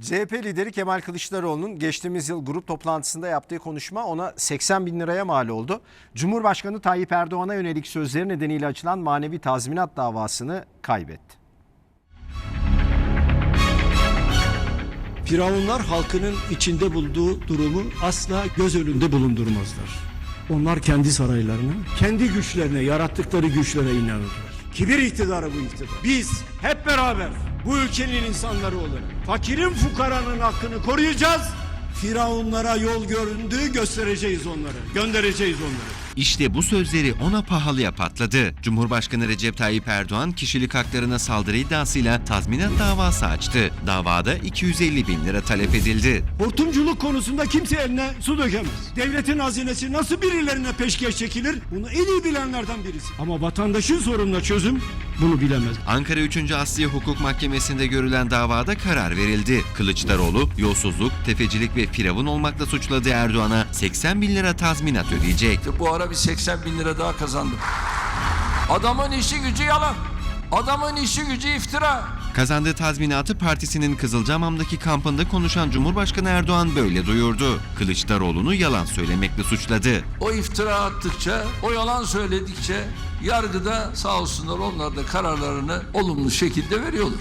CHP lideri Kemal Kılıçdaroğlu'nun geçtiğimiz yıl grup toplantısında yaptığı konuşma ona 80 bin liraya mal oldu. Cumhurbaşkanı Tayyip Erdoğan'a yönelik sözleri nedeniyle açılan manevi tazminat davasını kaybetti. Firavunlar halkının içinde bulduğu durumu asla göz önünde bulundurmazlar. Onlar kendi saraylarına, kendi güçlerine, yarattıkları güçlere inanırlar. Kibir iktidarı bu iktidar. Biz hep beraber bu ülkenin insanları olarak fakirin fukaranın hakkını koruyacağız. Firavunlara yol göründüğü göstereceğiz onları, göndereceğiz onları. İşte bu sözleri ona pahalıya patladı. Cumhurbaşkanı Recep Tayyip Erdoğan kişilik haklarına saldırı iddiasıyla tazminat davası açtı. Davada 250 bin lira talep edildi. Hortumculuk konusunda kimse eline su dökemez. Devletin hazinesi nasıl birilerine peşkeş çekilir? Bunu en iyi bilenlerden birisi. Ama vatandaşın sorununa çözüm bunu bilemez. Ankara 3. Asliye Hukuk Mahkemesi'nde görülen davada karar verildi. Kılıçdaroğlu yolsuzluk, tefecilik ve firavun olmakla suçladığı Erdoğan'a 80 bin lira tazminat ödeyecek. Bu ara bir 80 bin lira daha kazandım. Adamın işi gücü yalan. Adamın işi gücü iftira. Kazandığı tazminatı partisinin Kızılcahamam'daki kampında konuşan Cumhurbaşkanı Erdoğan böyle duyurdu. Kılıçdaroğlu'nu yalan söylemekle suçladı. O iftira attıkça, o yalan söyledikçe yargıda sağ olsunlar onlar da kararlarını olumlu şekilde veriyorlar.